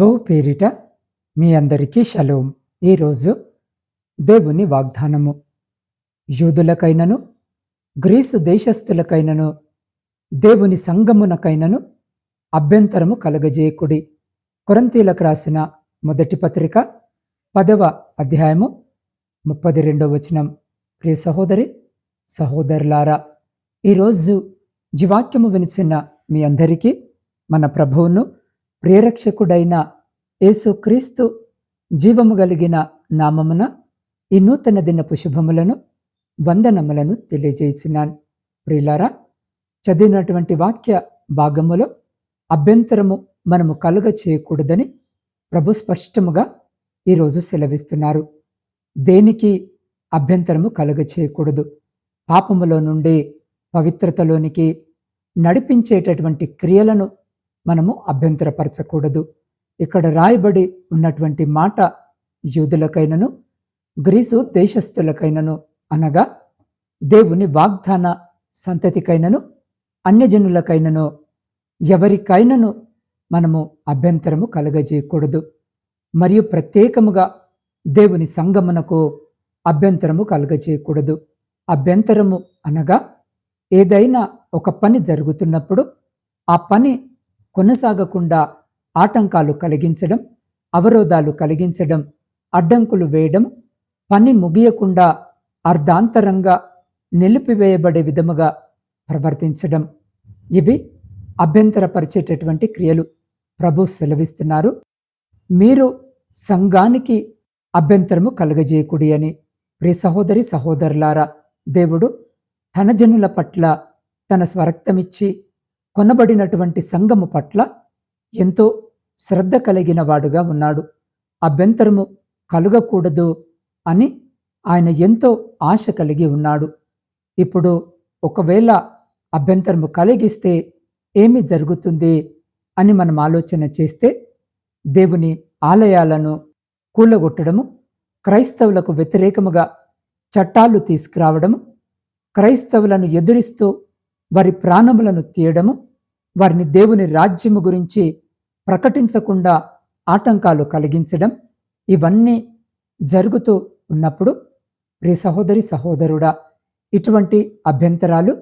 ప్రభువు పేరిట మీ అందరికీ షలోం. ఈరోజు దేవుని వాగ్దానము. యూదులకైనను గ్రీసు దేశస్థులకైనను దేవుని సంగమునకైనను అభ్యంతరము కలగజేయకుడి. కొరంతీలకు రాసిన మొదటి పత్రిక పదవ అధ్యాయము ముప్పది రెండవ వచనం. ప్రియ సహోదరి సహోదరులారా ఈరోజు జీవాక్యము వినిచిన మీ అందరికీ మన ప్రభువును ప్రేరక్షకుడైన యేసుక్రీస్తు జీవము కలిగిన నామమున ఈ నూతన దినపు శుభములను వందనములను తెలియజేయుచున్నాను. ప్రియులారా చదివినటువంటి వాక్య భాగములో అభ్యంతరము మనము కలుగ చేయకూడదని ప్రభు స్పష్టముగా ఈరోజు సెలవిస్తున్నారు. దేనికి అభ్యంతరము కలుగ చేయకూడదు. పాపములో నుండి పవిత్రతలోనికి నడిపించేటటువంటి క్రియలను మనము అభ్యంతరపరచకూడదు. ఇక్కడ రాయబడి ఉన్నటువంటి మాట యూదులకైనను గ్రీసు దేశస్థులకైనను అనగా దేవుని వాగ్దాన సంతతికైనను అన్యజనులకైనను ఎవరికైనను మనము అభ్యంతరము కలగజేయకూడదు. మరియు ప్రత్యేకముగా దేవుని సంగమునకు అభ్యంతరము కలగజేయకూడదు. అభ్యంతరము అనగా ఏదైనా ఒక పని జరుగుతున్నప్పుడు ఆ పని కొనసాగకుండా ఆటంకాలు కలిగించడం అవరోధాలు కలిగించడం అడ్డంకులు వేయడం పని ముగియకుండా అర్ధాంతరంగా నిలిపివేయబడే విధముగా ప్రవర్తించడం. ఇవి అభ్యంతరపరిచేటటువంటి క్రియలు. ప్రభు సెలవిస్తున్నారు. మీరు సంఘానికి అభ్యంతరము కలగజేయకుడి అని. ప్రి సహోదరి సహోదరులారా దేవుడు తన జనుల పట్ల తన స్వరక్తమిచ్చి కొనబడినటువంటి సంఘము పట్ల ఎంతో శ్రద్ధ కలిగిన వాడుగా ఉన్నాడు. అభ్యంతరము కలుగకూడదు అని ఆయన ఎంతో ఆశ కలిగి ఉన్నాడు. ఇప్పుడు ఒకవేళ అభ్యంతరము కలిగిస్తే ఏమి జరుగుతుంది అని మనం ఆలోచన చేస్తే దేవుని ఆలయాలను కూలగొట్టడము క్రైస్తవులకు వ్యతిరేకముగా చట్టాలు తీసుకురావడము క్రైస్తవులను ఎదురిస్తూ వారి ప్రాణములను తీయడము వారిని దేవుని రాజ్యము గురించి ప్రకటించకుండా ఆటంకాలు కలిగించడం ఇవన్నీ జరుగుతూ ఉన్నప్పుడు ప్రియ సహోదరి సహోదరుడా ఇటువంటి అభ్యంతరాలు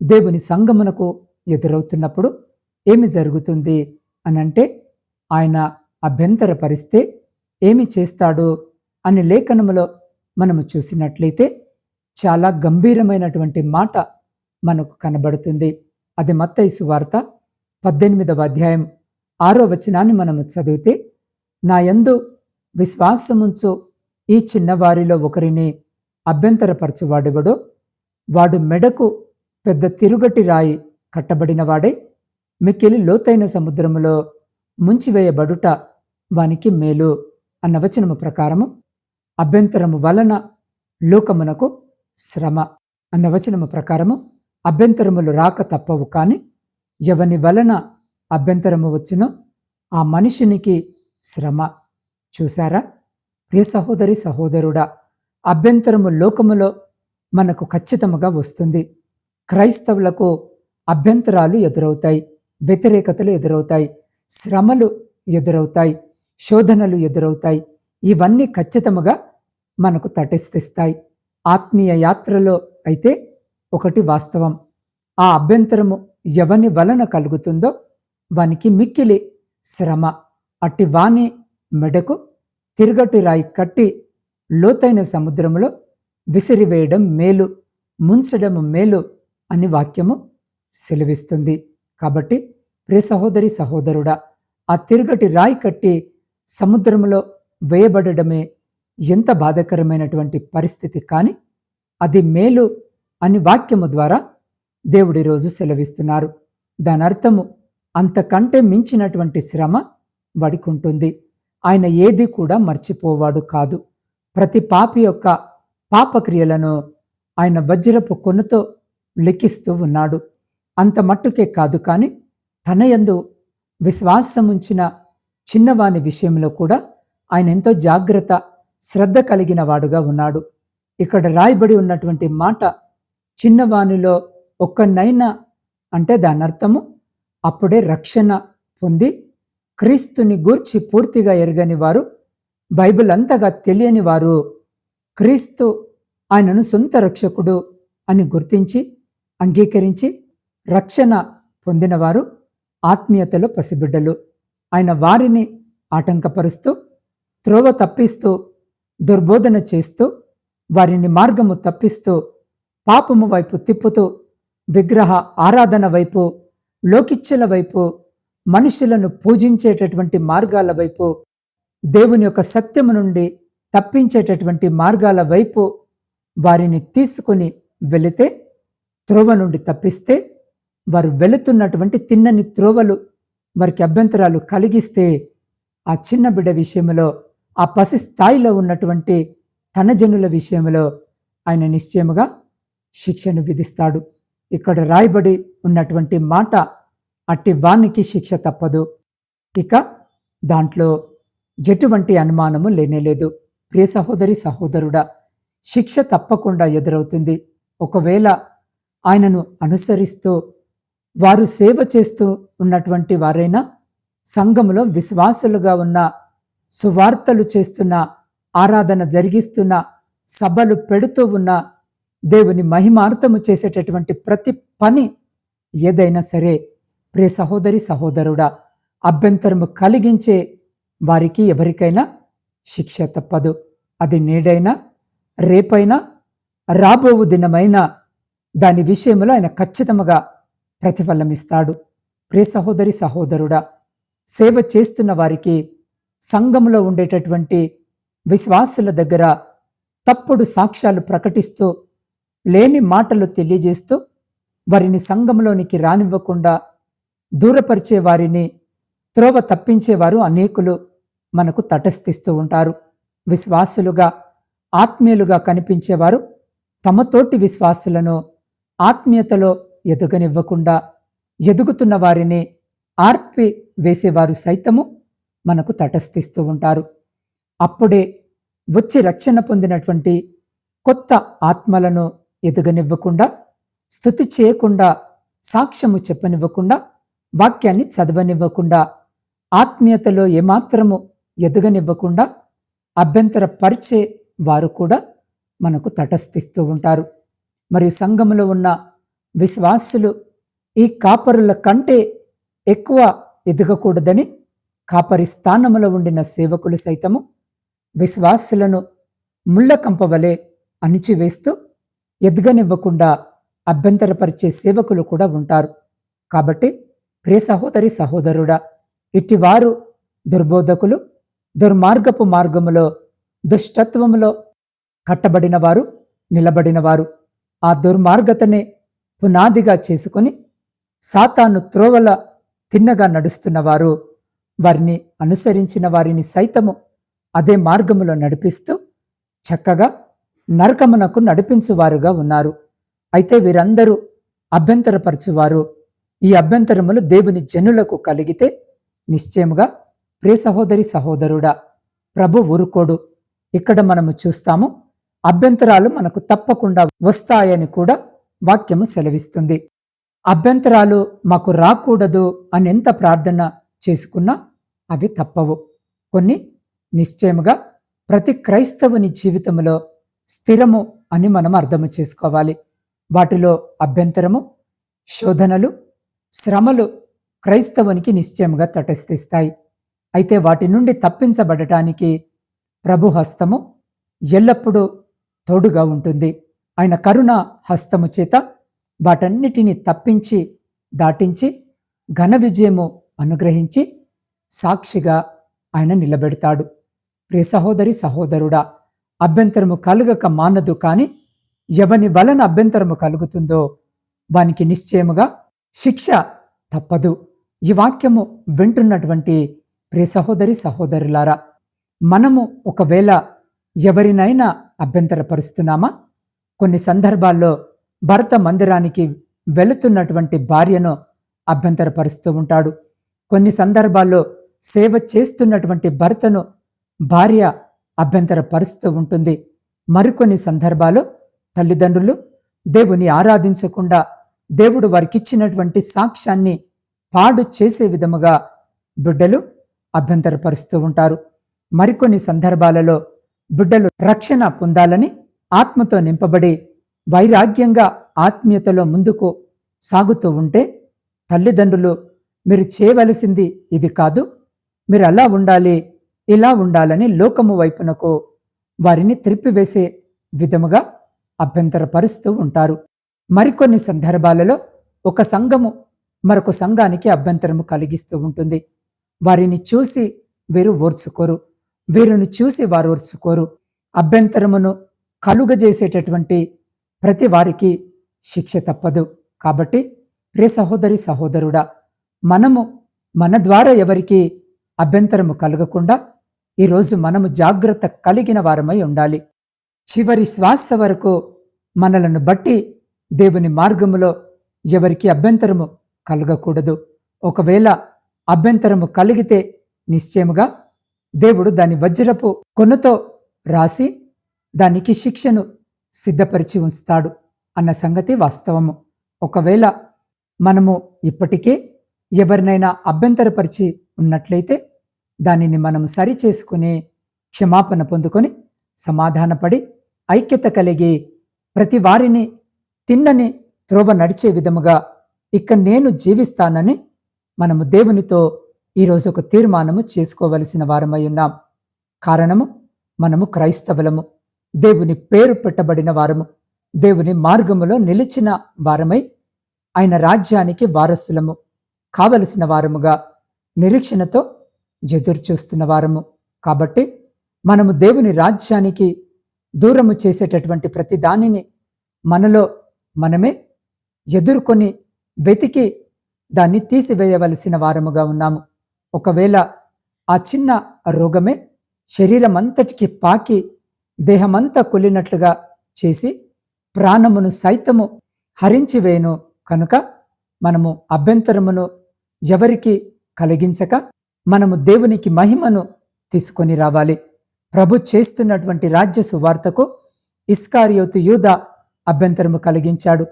దేవుని సంగమునకు ఎదురవుతున్నప్పుడు ఏమి జరుగుతుంది అనంటే ఆయన అభ్యంతరపరిస్తే ఏమి చేస్తాడు అని లేఖనములో మనము చూసినట్లయితే చాలా గంభీరమైనటువంటి మాట మనకు కనబడుతుంది. అది మత్తైసు వార్త పద్దెనిమిదవ అధ్యాయం ఆరో వచనాన్ని మనము చదివితే నా యందు విశ్వాసముంచు ఈ చిన్నవారిలో ఒకరిని అభ్యంతరపరచువాడెవడో? వాడు మెడకు పెద్ద తిరుగటి రాయి కట్టబడినవాడే? మిక్కిలి లోతైన సముద్రములో ముంచివేయబడుట వానికి మేలు అన్న వచనము ప్రకారము అభ్యంతరము వలన లోకమునకు శ్రమ అన్న వచనము ప్రకారము అభ్యంతరములు రాక తప్పవు కాని ఎవని వలన అభ్యంతరము వచ్చినో ఆ మనిషినికి శ్రమ. చూశారా? ప్రియ సహోదరి సహోదరుడా అభ్యంతరము లోకములో మనకు ఖచ్చితముగా వస్తుంది. క్రైస్తవులకు అభ్యంతరాలు ఎదురవుతాయి వ్యతిరేకతలు ఎదురవుతాయి శ్రమలు ఎదురవుతాయి శోధనలు ఎదురవుతాయి. ఇవన్నీ ఖచ్చితముగా మనకు తటస్థిస్తాయి. ఆత్మీయ యాత్రలో అయితే ఒకటి వాస్తవం. ఆ అభ్యంతరము ఎవని వలన కలుగుతుందో వానికి మిక్కిలి శ్రమ. అట్టి వాని మెడకు తిరగటి రాయి కట్టి లోతైన సముద్రములో విసిరివేయడం మేలు ముంచడం మేలు అని వాక్యము సెలవిస్తుంది. కాబట్టి ప్రియ సహోదరి సహోదరుడా ఆ తిరగటి రాయి కట్టి సముద్రంలో వేయబడడమే ఎంత బాధకరమైనటువంటి పరిస్థితి కానీ అది మేలు అని వాక్యము ద్వారా దేవుడి రోజు సెలవిస్తున్నారు. దాని అర్థము అంతకంటే మించినటువంటి శ్రమ వాడికి ఉంటుంది ఆయన ఏది కూడా మర్చిపోవాడు కాదు. ప్రతి పాపి యొక్క పాపక్రియలను ఆయన వజ్రపు కొనుతో లెక్కిస్తూ ఉన్నాడు. అంత మట్టుకే కాదు కానీ తన యందు విశ్వాసముంచిన చిన్నవాని విషయంలో కూడా ఆయన ఎంతో జాగ్రత్త శ్రద్ధ కలిగిన వాడుగా ఉన్నాడు. ఇక్కడ రాయబడి ఉన్నటువంటి మాట చిన్నవానిలో ఒక్కనైనా అంటే దాని అర్థము అప్పుడే రక్షణ పొంది క్రీస్తుని గూర్చి పూర్తిగా ఎరగని వారు బైబిల్ అంతగా తెలియని వారు క్రీస్తు ఆయనను సొంత రక్షకుడు అని గుర్తించి అంగీకరించి రక్షణ పొందినవారు ఆత్మీయతలో పసిబిడ్డలు. ఆయన వారిని ఆటంకపరుస్తూ త్రోవ తప్పిస్తూ దుర్బోధన చేస్తూ వారిని మార్గము తప్పిస్తూ పాపము వైపు తిప్పుతూ విగ్రహ ఆరాధన వైపు లోకిచ్చల వైపు మనుషులను పూజించేటటువంటి మార్గాల వైపు దేవుని యొక్క సత్యము నుండి తప్పించేటటువంటి మార్గాల వైపు వారిని తీసుకొని వెళితే త్రోవ నుండి తప్పిస్తే వారు వెళుతున్నటువంటి తిన్నని త్రోవలు వారికి అభ్యంతరాలు కలిగిస్తే ఆ చిన్న బిడ్డ విషయంలో ఆ పసి స్థాయిలో ఉన్నటువంటి తన జనుల విషయంలో ఆయన నిశ్చయముగా శిక్షను విధిస్తాడు. ఇక్కడ రాయబడి ఉన్నటువంటి మాట అట్టి వానికి శిక్ష తప్పదు. ఇక దాంట్లో ఎటువంటి అనుమానము లేనేలేదు. ప్రియ సహోదరి సహోదరుడా శిక్ష తప్పకుండా ఎదురవుతుంది. ఒకవేళ ఆయనను అనుసరిస్తూ వారు సేవ చేస్తూ ఉన్నటువంటి వారైనా సంఘములో విశ్వాసులుగా ఉన్న సువార్తలు చేస్తున్న ఆరాధన జరిగిస్తున్న సభలు పెడుతూ ఉన్న దేవుని మహిమార్థము చేసేటటువంటి ప్రతి పని ఏదైనా సరే ప్రే సహోదరి సహోదరుడా అభ్యంతరము కలిగించే వారికి ఎవరికైనా శిక్ష తప్పదు. అది నేడైనా రేపైనా రాబోవు దినమైనా దాని విషయంలో ఆయన ఖచ్చితంగా ప్రతిఫలమిస్తాడు. ప్రే సహోదరి సహోదరుడా సేవ చేస్తున్న వారికి సంఘంలో ఉండేటటువంటి విశ్వాసుల దగ్గర తప్పుడు సాక్ష్యాలు ప్రకటిస్తూ లేని మాటలు తెలియజేస్తూ వారిని సంఘంలోనికి రానివ్వకుండా దూరపరిచే వారిని త్రోవ తప్పించేవారు అనేకులు మనకు తటస్థిస్తూ ఉంటారు. విశ్వాసులుగా ఆత్మీయులుగా కనిపించేవారు తమతోటి విశ్వాసులను ఆత్మీయతలో ఎదగనివ్వకుండా ఎదుగుతున్న వారిని ఆర్పి వేసేవారు సైతము మనకు తటస్థిస్తూ ఉంటారు. అప్పుడే వచ్చి రక్షణ పొందినటువంటి కొత్త ఆత్మలను ఎదగనివ్వకుండా స్థుతి చేయకుండా సాక్ష్యము చెప్పనివ్వకుండా వాక్యాన్ని చదవనివ్వకుండా ఆత్మీయతలో ఏమాత్రము ఎదగనివ్వకుండా అభ్యంతర పరిచే వారు కూడా మనకు తటస్థిస్తూ ఉంటారు. మరియు సంఘములో ఉన్న విశ్వాసులు ఈ కాపరుల కంటే ఎక్కువ ఎదగకూడదని కాపరి స్థానములో ఉండిన సేవకులు సైతము విశ్వాసులను ముళ్ళ కంపవలే అణిచివేస్తూ ఎదగనివ్వకుండా అభ్యంతరపరిచే సేవకులు కూడా ఉంటారు. కాబట్టి ప్రియ సహోదరి సహోదరుడా ఇటివారు దుర్బోధకులు దుర్మార్గపు మార్గములో దుష్టత్వములో కట్టబడినవారు నిలబడినవారు. ఆ దుర్మార్గతనే పునాదిగా చేసుకుని సాతాను త్రోవల తిన్నగా నడుస్తున్నవారు. వారిని అనుసరించిన వారిని సైతము అదే మార్గములో నడిపిస్తూ చక్కగా నరకమునకు నడిపించువారుగా ఉన్నారు. అయితే వీరందరూ అభ్యంతరపరచువారు. ఈ అభ్యంతరములు దేవుని జనులకు కలిగితే నిశ్చయముగా ప్రియ సహోదరి సహోదరుడా ప్రభు ఊరుకోడు. ఇక్కడ మనము చూస్తాము అభ్యంతరాలు మనకు తప్పకుండా వస్తాయని కూడా వాక్యము సెలవిస్తుంది. అభ్యంతరాలు మాకు రాకూడదు అని ఎంత ప్రార్థన చేసుకున్నా అవి తప్పవు. కొన్ని నిశ్చయముగా ప్రతి క్రైస్తవుని జీవితంలో స్థిరము అని మనం అర్థము చేసుకోవాలి. వాటిలో అభ్యంతరము శోధనలు శ్రమలు క్రైస్తవునికి నిశ్చయముగా తటస్థిస్తాయి. అయితే వాటి నుండి తప్పించబడటానికి ప్రభు హస్తము ఎల్లప్పుడూ తోడుగా ఉంటుంది. ఆయన కరుణ హస్తము చేత వాటన్నిటిని తప్పించి దాటించి ఘన విజయము అనుగ్రహించి సాక్షిగా ఆయన నిలబెడతాడు. ప్రియ సహోదరి సహోదరుడా అభ్యంతరము కలుగక మానదు కాని ఎవని వలన అభ్యంతరము కలుగుతుందో వానికి నిశ్చయముగా శిక్ష తప్పదు. ఈ వాక్యము వింటున్నటువంటి ప్రియ సహోదరి సహోదరులారా మనము ఒకవేళ ఎవరినైనా అభ్యంతరపరుస్తున్నామా? కొన్ని సందర్భాల్లో భర్త మందిరానికి వెళుతున్నటువంటి భార్యను అభ్యంతరపరుస్తూ ఉంటాడు. కొన్ని సందర్భాల్లో సేవ చేస్తున్నటువంటి భర్తను భార్య అభ్యంతరపరుస్తూ ఉంటుంది. మరికొన్ని సందర్భాల్లో తల్లిదండ్రులు దేవుని ఆరాధించకుండా దేవుడు వారికిచ్చినటువంటి సాక్ష్యాన్ని పాడు చేసే విధముగా బిడ్డలు అభ్యంతరపరుస్తూ ఉంటారు. మరికొన్ని సందర్భాలలో బిడ్డలు రక్షణ పొందాలని ఆత్మతో నింపబడి వైరాగ్యంగా ఆత్మీయతలో ముందుకు సాగుతూ ఉంటే తల్లిదండ్రులు మీరు చేయవలసింది ఇది కాదు. మీరు అలా ఉండాలి ఇలా ఉండాలని లోకము వైపునకు వారిని త్రిప్పివేసే విధముగా అభ్యంతరపరుస్తూ ఉంటారు. మరికొన్ని సందర్భాలలో ఒక సంఘము మరొక సంఘానికి అభ్యంతరము కలిగిస్తూ ఉంటుంది. వారిని చూసి వీరు ఓర్చుకోరు. వీరిని చూసి వారు ఓర్చుకోరు. అభ్యంతరమును కలుగజేసేటటువంటి ప్రతి వారికి శిక్ష తప్పదు. కాబట్టి ప్రియ సహోదరి సహోదరుడా మనము మన ద్వారా ఎవరికి అభ్యంతరము కలగకుండా ఈరోజు మనము జాగ్రత్త కలిగిన వారమై ఉండాలి. చివరి శ్వాస వరకు మనలను బట్టి దేవుని మార్గములో ఎవరికి అభ్యంతరము కలగకూడదు. ఒకవేళ అభ్యంతరము కలిగితే నిశ్చయముగా దేవుడు దాని వజ్రపు కొనుతో రాసి దానికి శిక్షను సిద్ధపరిచి ఉంచుతాడు అన్న సంగతి వాస్తవము. ఒకవేళ మనము ఇప్పటికే ఎవరినైనా అభ్యంతరపరిచి ఉన్నట్లయితే దానిని మనం సరిచేసుకుని క్షమాపణ పొందుకొని సమాధానపడి ఐక్యత కలిగి ప్రతి వారిని తిన్నని త్రోవ నడిచే విధముగా ఇక నేను జీవిస్తానని మనము దేవునితో ఈరోజు ఒక తీర్మానము చేసుకోవలసిన వారమై ఉన్నాం. కారణము మనము క్రైస్తవులము. దేవుని పేరు పెట్టబడిన వారము. దేవుని మార్గములో నిలిచిన వారమై ఆయన రాజ్యానికి వారసులము. కావలసిన వారముగా నిరీక్షణతో ఎదురుచూస్తున్న వారము. కాబట్టి మనము దేవుని రాజ్యానికి దూరము చేసేటటువంటి ప్రతి దానిని మనలో మనమే ఎదుర్కొని వెతికి దాన్ని తీసివేయవలసిన వారముగా ఉన్నాము. ఒకవేళ ఆ చిన్న రోగమే శరీరం అంతటికి పాకి దేహమంతా కొల్లినట్లుగా చేసి ప్రాణమును సైతము హరించివేయను కనుక మనము అభ్యంతరమును ఎవరికి కలిగించక మనము దేవునికి మహిమను తీసుకొని రావాలి. ప్రభు చేస్తున్నటువంటి రాజ్య సువార్తకు ఇస్కారియోతు యూద అభ్యంతరము కలిగించాడు.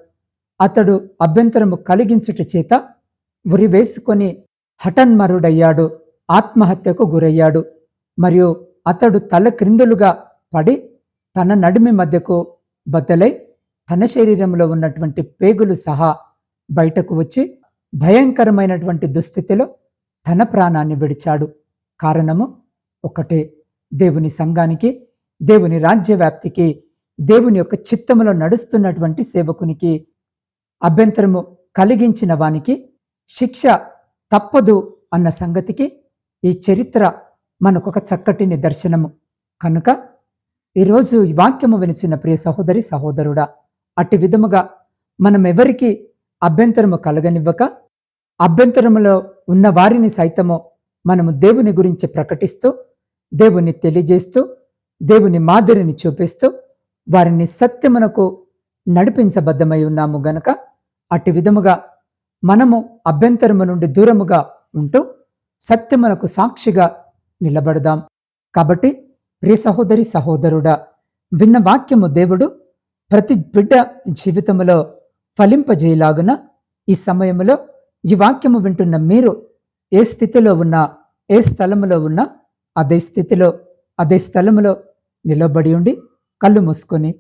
అతడు అభ్యంతరము కలిగించుట చేత ఉరి వేసుకొని హఠన్మరుడయ్యాడు. ఆత్మహత్యకు గురయ్యాడు. మరియు అతడు తల క్రిందులుగా పడి తన నడిమి మధ్యకు బద్దలై తన శరీరంలో ఉన్నటువంటి పేగులు సహా బయటకు వచ్చి భయంకరమైనటువంటి దుస్థితిలో తన ప్రాణాన్ని విడిచాడు. కారణము ఒకటే. దేవుని సంఘానికి దేవుని రాజ్యవ్యాప్తికి దేవుని యొక్క చిత్తములో నడుస్తున్నటువంటి సేవకునికి అభ్యంతరము కలిగించిన వానికి శిక్ష తప్పదు అన్న సంగతికి ఈ చరిత్ర మనకొక చక్కటి నిదర్శనము. కనుక ఈరోజు ఈ వాక్యము వినిచిన ప్రియ సహోదరి సహోదరుడా అట్టి విధముగా మనం ఎవరికి అభ్యంతరము కలగనివ్వక అభ్యంతరములో ఉన్న వారిని సైతము మనము దేవుని గురించి ప్రకటిస్తూ దేవుని తెలియజేస్తూ దేవుని మాదిరిని చూపిస్తూ వారిని సత్యమునకు నడిపించబద్ధమై ఉన్నాము గనక అట్టి విధముగా మనము అభ్యంతరము నుండి దూరముగా ఉంటూ సత్యమునకు సాక్షిగా నిలబడదాం. కాబట్టి ప్రియ సహోదరి సహోదరుడా విన్న వాక్యము దేవుడు ప్రతి బిడ్డ జీవితములో ఫలింపజేయలాగున ఈ సమయంలో ఈ వాక్యము వింటున్న మీరు ఏ స్థితిలో ఉన్నా ఏ స్థలములో ఉన్నా అదే స్థితిలో అదే స్థలములో నిలబడి ఉండి కళ్ళు మూసుకొని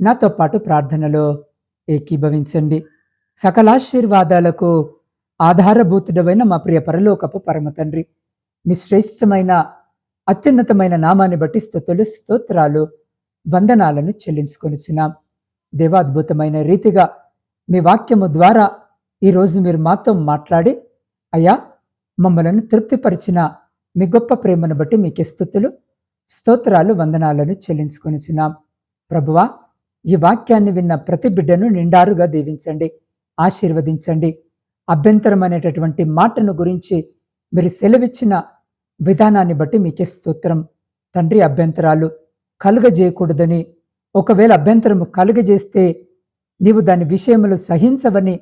నాతో పాటు ప్రార్థనలో ఏకీభవించండి. సకలాశీర్వాదాలకు ఆధారభూతుడమైన మా ప్రియ పరలోకపు పరమ తండ్రి మీ శ్రేష్టమైన అత్యున్నతమైన నామాన్ని బట్టి స్థుతులు స్తోత్రాలు వందనాలను చెల్లించుకొనిచున్నాం. దేవాద్భుతమైన రీతిగా మీ వాక్యము ద్వారా ఈరోజు మీరు మాతో మాట్లాడి అయ్యా మమ్మలను తృప్తిపరిచిన మీ గొప్ప ప్రేమను బట్టి మీకే స్థుతులు స్తోత్రాలు వందనాలను చెల్లించుకొనిచున్నాం. ప్రభువా ఈ వాక్యాన్ని విన్న ప్రతి బిడ్డను నిండారుగా దీవించండి ఆశీర్వదించండి. అభ్యంతరమైనటువంటి మాటను గురించి మీరు సెలవిచ్చిన విధానాన్ని బట్టి మీకే స్తోత్రం. తండ్రి అభ్యంతరాలు కలుగజేయకూడదని ఒకవేళ అభ్యంతరము కలుగజేస్తే నీవు దాని విషయములు సహించవని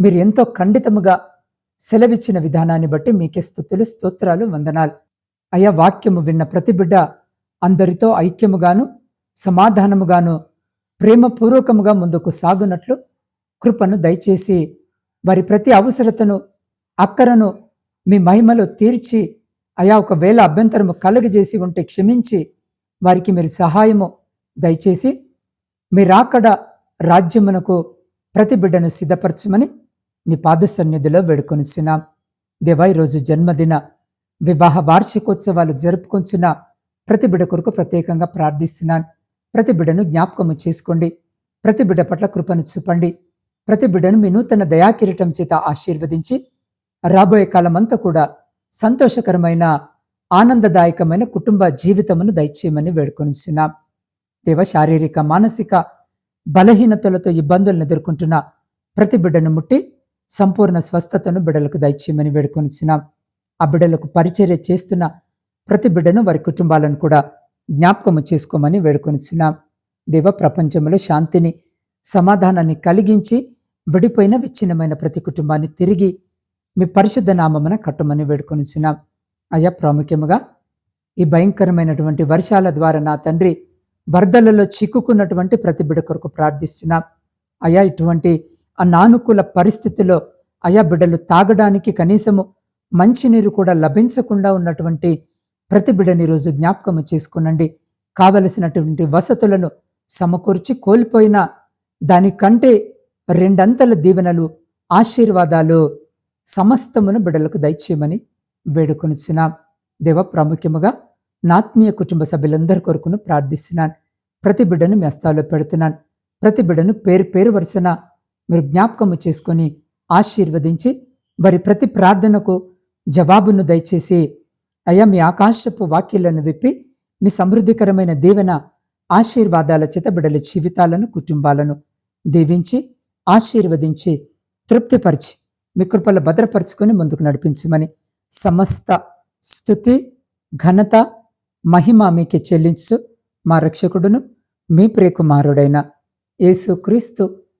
మీరు ఎంతో ఖండితముగా సెలవిచ్చిన విధానాన్ని బట్టి మీకే స్థుతులు స్తోత్రాలు వందనాలు. అయా వాక్యము విన్న ప్రతి బిడ్డ అందరితో ఐక్యముగాను సమాధానముగాను ప్రేమపూర్వకముగా ముందుకు సాగునట్లు కృపను దయచేసి వారి ప్రతి అవసరతను అక్కరను మీ మహిమలో తీర్చి అయా ఒకవేళ అభ్యంతరము కలుగజేసి ఉంటే క్షమించి వారికి మీరు సహాయము దయచేసి మీరాకడ రాజ్యమునకు ప్రతి బిడ్డను సిద్ధపరచమని నీ పాద సన్నిధిలో వేడుకొనిచున్నాం. దేవా ఈరోజు జన్మదిన వివాహ వార్షికోత్సవాలు జరుపుకొంచున్న ప్రతి బిడ కొరకు ప్రత్యేకంగా ప్రార్థిస్తున్నాను. ప్రతి బిడను జ్ఞాపకము చేసుకోండి. ప్రతి బిడ పట్ల కృపను చూపండి. ప్రతి బిడను మీ నూతన దయాకిరీటం చేత ఆశీర్వదించి రాబోయే కాలమంతా కూడా సంతోషకరమైన ఆనందదాయకమైన కుటుంబ జీవితమును దయచేయమని వేడుకొనిచున్నాం. దేవ శారీరక మానసిక బలహీనతలతో ఇబ్బందులను ఎదుర్కొంటున్న ప్రతి బిడ్డను ముట్టి సంపూర్ణ స్వస్థతను బిడలకు దయచేయమని వేడుకొనిచున్నాం. ఆ బిడ్డలకు పరిచర్య చేస్తున్న ప్రతి బిడ్డను వారి కుటుంబాలను కూడా జ్ఞాపకము చేసుకోమని వేడుకొనిచున్నాం. దేవ ప్రపంచంలో శాంతిని సమాధానాన్ని కలిగించి విడిపోయిన విచ్ఛిన్నమైన ప్రతి కుటుంబాన్ని తిరిగి మీ పరిశుద్ధ నామమున కట్టమని వేడుకొనిచున్నాం. అయ్యా ప్రాముఖ్యముగా ఈ భయంకరమైనటువంటి వర్షాల ద్వారా నా తండ్రి వరదలలో చిక్కుకున్నటువంటి ప్రతి బిడ్డ కొరకు ప్రార్థిస్తున్నాం. అయా ఇటువంటి అనానుకూల పరిస్థితిలో అయా బిడ్డలు తాగడానికి కనీసము మంచినీరు కూడా లభించకుండా ఉన్నటువంటి ప్రతి బిడ్డని రోజు జ్ఞాపకం చేసుకునండి. కావలసినటువంటి వసతులను సమకూర్చి కోల్పోయిన దానికంటే రెండంతల దీవెనలు ఆశీర్వాదాలు సమస్తమును బిడ్డలకు దయచేయమని వేడుకొనిచున్నాం. దేవ ప్రాముఖ్యముగా నాత్మీయ కుటుంబ సభ్యులందరి కొరకును ప్రార్థిస్తున్నాను. ప్రతి బిడ్డను మెస్తాలో పెడుతున్నాను. ప్రతి బిడ్డను పేరు పేరు వరుసన మీరు జ్ఞాపకము చేసుకొని ఆశీర్వదించి వారి ప్రతి ప్రార్థనకు జవాబును దయచేసి అయ్యా మీ ఆకాశపు వాక్యాలను విప్పి మీ సమృద్ధికరమైన దీవెన ఆశీర్వాదాల చేత జీవితాలను కుటుంబాలను దీవించి ఆశీర్వదించి తృప్తిపరిచి మీ కృపల భద్రపరుచుకొని ముందుకు నడిపించమని సమస్త స్థుతి ఘనత మహిమ మీకే చెల్లించు మా రక్షకుడును మీ ప్రియకుమారుడైన యేసుక్రీస్తు